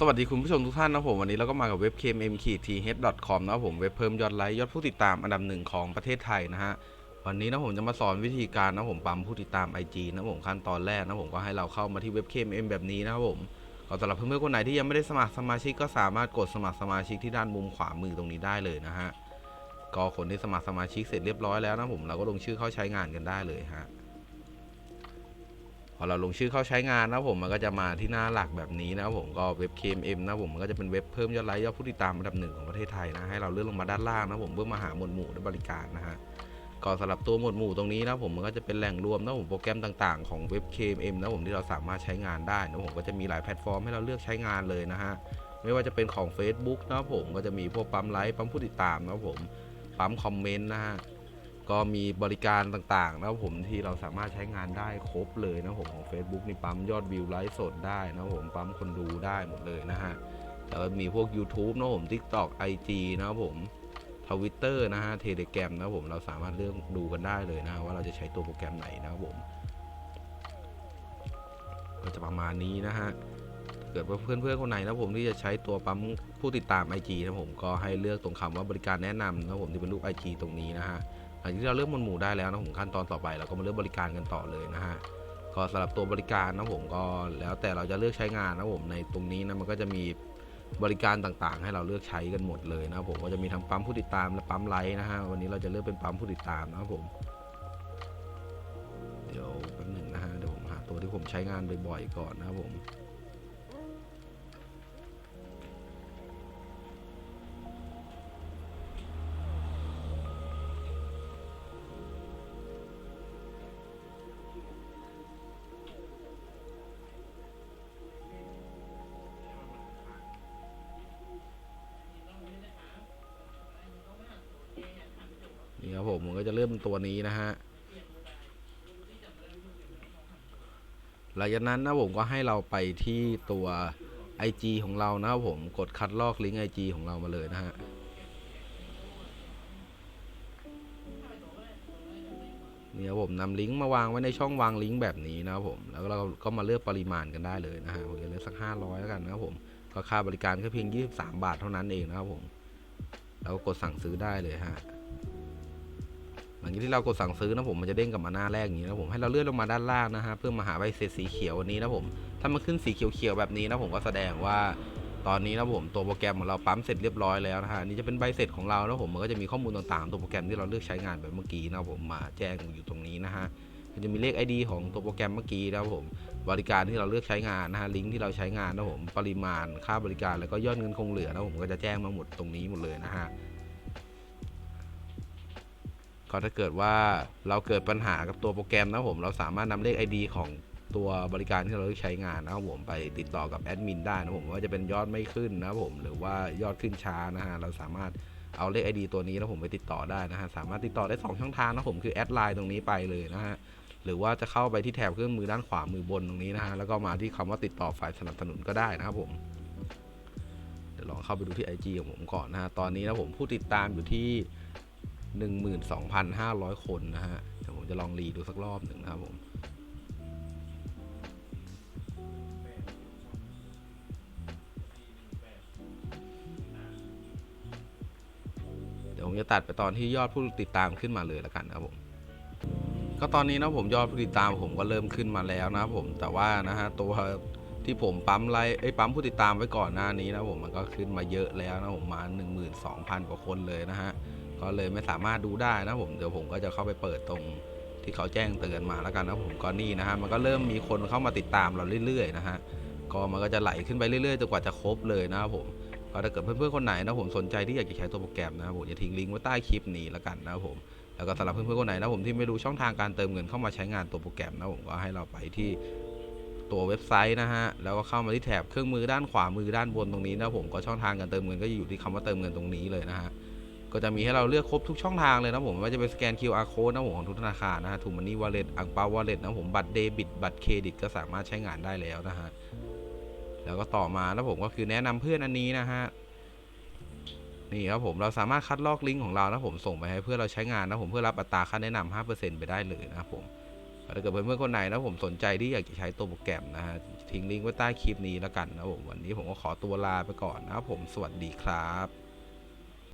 สวัสดีคุณผู้ชมทุกท่านนะผม วันนี้เราก็มากับเว็บ kmm t h com นะครับผมเว็บเพิ่มยอดไลค์ยอดผู้ติดตามอันดับหนึ่งของประเทศไทยนะฮะ วันนี้นะผมจะมาสอนวิธีการนะผมปั๊มผู้ติดตาม IG นะผมขั้นตอนแรกนะผมก็ให้เราเข้ามาที่เว็บ kmm แบบนี้นะครับผมก็สำหรับเพื่อนๆคนไหนที่ยังไม่ได้สมัครสมาชิกก็สามารถกดสมัครสมาชิกที่ด้านมุมขวามือตรงนี้ได้เลยนะฮะก็คนที่สมัครสมาชิกเสร็จเรียบร้อยแล้วนะผมเราก็ลงชื่อเข้าใช้งานกันได้เลยฮะ พอเราลงชื่อเข้าใช้งานนะผมมันก็จะมาที่หน้าหลักแบบนี้นะผมก็เว็บ KMM นะผมมันก็จะเป็นเว็บเพิ่มยอดไลค์ยอดผู้ติดตามอันดับหนึ่งของประเทศไทยนะให้เราเลื่อนลงมาด้านล่างนะผมเพื่อมาหาหมวดหมู่และบริการนะฮะก็สำหรับตัวหมวดหมู่ตรงนี้นะผมมันก็จะเป็นแหล่งรวมนะผมโปรแกรมต่างๆของเว็บ KMM นะผมที่เราสามารถใช้งานได้นะผมก็จะมีหลายแพลตฟอร์มให้เราเลือกใช้งานเลยนะฮะไม่ว่าจะเป็นของ Facebook นะผมก็จะมีพวกปั๊มไลค์ปั๊มผู้ติดตามนะผมปั๊มคอมเมนต์นะฮะ ก็มีบริการต่างๆนะครับผมที่เราสามารถใช้งานได้ครบเลยนะผมของ Facebook นี่ปั๊มยอดวิวไลฟ์สดได้นะผมปั๊มคนดูได้หมดเลยนะฮะแล้วก็มีพวก YouTube นะผม TikTok IG นะครับผมทวิตเตอร์นะฮะเทเลแกรมนะผมเราสามารถเลือกดูกันได้เลยนะว่าเราจะใช้ตัวโปรแกรมไหนนะครับผมก็จะประมาณนี้นะฮะเกิดว่าเพื่อนๆคนไหนนะผมที่จะใช้ตัวปั๊มผู้ติดตาม IG นะผมก็ให้เลือกตรงคำว่าบริการแนะนำนะผมที่เป็นรูป IG ตรงนี้นะฮะ ลังจากที่เราเลือกหมวดหมู่ได้แล้วนะผมขั้นตอนต่อไปเราก็มาเลือกบริการกันต่อเลยนะฮะก็สำหรับตัวบริการนะผมก็แล้วแต่เราจะเลือกใช้งานนะผมในตรงนี้นะมันก็จะมีบริการต่างๆ ให้เราเลือกใช้กันหมดเลยนะผมก็จะมีทั้งปั๊มผู้ติดตามและปั๊มไลค์นะฮะวันนี้เราจะเลือกเป็นปั๊มผู้ติดตามนะครับผมเดี๋ยวแป๊บหนึงนะฮะเดี๋ยวผมหาตัวที่ผมใช้งานบ่อยๆก่อนนะครับผม นี่ครับผมมันก็จะเริ่มตัวนี้นะฮะหลังจากนั้นนะผมก็ให้เราไปที่ตัว IG ของเรานะครับผมกดคัดลอกลิงก์ IG ของเรามาเลยนะฮะนี่ครับผมนำลิงก์มาวางไว้ในช่องวางลิงก์แบบนี้นะครับผม แล้วเราก็มาเลือกปริมาณกันได้เลยนะฮะผมจะเลือกสัก 500 แล้วกันนะครับผม ก็ค่าบริการก็เพียง 23 บาทเท่านั้นเองนะครับผม แล้วก็กดสั่งซื้อได้เลยฮะ ลังจากที่เรากดสั่งซื้อนะผมมันจะเด้งกลับมาหน้าแรกอย่างนี้นะผมให้เราเลื่อนลงมาด้านล่างนะฮะเพื่อมาหาใบเสร็จสีเขียววันนี้นะผมถ้ามันขึ้นสีเขียวๆแบบนี้นะผมก็แสดงว่าตอนนี้นะผมตัวโปรแกรมของเราปั๊มเสร็จเรียบร้อยแล้วนะฮะนี่จะเป็นใบเสร็จของเรานะผมมันก็จะมีข้อมูลต่างๆตัวโปรแกรมที่เราเลือกใช้งานแบบเมื่อกี้นะผมมาแจ้งอยู่ตรงนี้นะฮะมันจะมีเลข ID ของตัวโปรแกรมเมื่อกี้นะครับผมบริการที่เราเลือกใช้งานนะฮะลิงก์ที่เราใช้งานนะผมปริมาณค่าบริการแล้วก็ยอดเงินคงเหลือนะผมก็จะแจ้งมาหมดตรงนี้หมดเลยนะฮะ ก็ถ้าเกิดว่าเราเกิดปัญหากับตัวโปรแกรมนะผมเราสามารถนำเลข ID ของตัวบริการที่เราใช้งานนะครับผมไปติดต่อกับแอดมินได้นะผมว่าจะเป็นยอดไม่ขึ้นนะผมหรือว่ายอดขึ้นช้านะฮะเราสามารถเอาเลข ID ตัวนี้นะผมไปติดต่อได้นะฮะสามารถติดต่อได้ 2 ช่องทางนะผมคือแอดไลน์ตรงนี้ไปเลยนะฮะหรือว่าจะเข้าไปที่แถบเครื่องมือด้านขวามือบนตรงนี้นะฮะแล้วก็มาที่คำว่าติดต่อฝ่ายสนับสนุนก็ได้นะครับผมเดี๋ยวลองเข้าไปดูที่ IG ของผมก่อนนะฮะตอนนี้นะผมผู้ติดตามอยู่ที่ 12,500 คนนะฮะ เดี๋ยวผมจะลองรีดูสักรอบหนึ่งนะครับผมเดี๋ยวผมจะตัดไปตอนที่ยอดผู้ติดตามขึ้นมาเลยล้วกันนะครับผม ก็ตอนนี้นะผมยอดผู้ติดตามผมก็เริ่มขึ้นมาแล้วนะครับผม แต่ว่านะฮะตัวที่ผมปั๊มไลค์ไอ้ปั๊มผู้ติดตามไว้ก่อนหน้านี้นะผมมันก็ขึ้นมาเยอะแล้วนะผมมา 12,000 กว่าคนเลยนะฮะ ก็เลยไม่สามารถดูได้นะผมเดี๋ยวผมก็จะเข้าไปเปิดตรงที่เขาแจ้งเตือนมาแล้วกันนะผมก็นี่นะฮะมันก็เริ่มมีคนเข้ามาติดตามเราเรื่อยๆนะฮะก็มันก็จะไหลขึ้นไปเรื่อยๆจนกว่าจะครบเลยนะครับผมก็ถ้าเกิดเพื่อนๆคนไหนนะผมสนใจที่อยากจะใช้ตัวโปรแกรมนะครับผมจะทิ้งลิงก์ไว้ใต้คลิปนี้แล้วกันนะครับผมแล้วก็สำหรับเพื่อนๆคนไหนนะผมที่ไม่รู้ช่องทางการเติมเงินเข้ามาใช้งานตัวโปรแกรมนะผมก็ให้เราไปที่ตัวเว็บไซต์นะฮะแล้วก็เข้ามาที่แถบเครื่องมือด้านขวามือด้านบนตรงนี้นะผมก็ช่องทางการเติมเงินก็อยู่ที่คำว่าเติมเงินตรงนี้เลยนะฮะ ก็จะมีให้เราเลือกครบทุกช่องทางเลยนะผมไม่ว่าจะเป็นสแกน QR code นะผมของทุกธนาคารนะฮะทูมันนี่วอลเล็ตอังเปาวอลเล็ตนะผมบัตรเดบิตบัตรเครดิตก็สามารถใช้งานได้แล้วนะฮะแล้วก็ต่อมาแล้วผมก็คือแนะนำเพื่อนอันนี้นะฮะนี่ครับผมเราสามารถคัดลอกลิงก์ของเรานะผมส่งไปให้เพื่อเราใช้งานนะผมเพื่อรับอัตราค่าแนะนำ5%ไปได้เลยนะครับผมถ้าเกิดเพื่อนๆคนไหนนะผมสนใจที่อยากจะใช้ตัวโปรแกรมนะฮะทิ้งลิงก์ไว้ใต้คลิปนี้แล้วกันนะผมวันนี้ผมก็ขอตัวลาไปก่อนนะครับผมสวัสดีครับ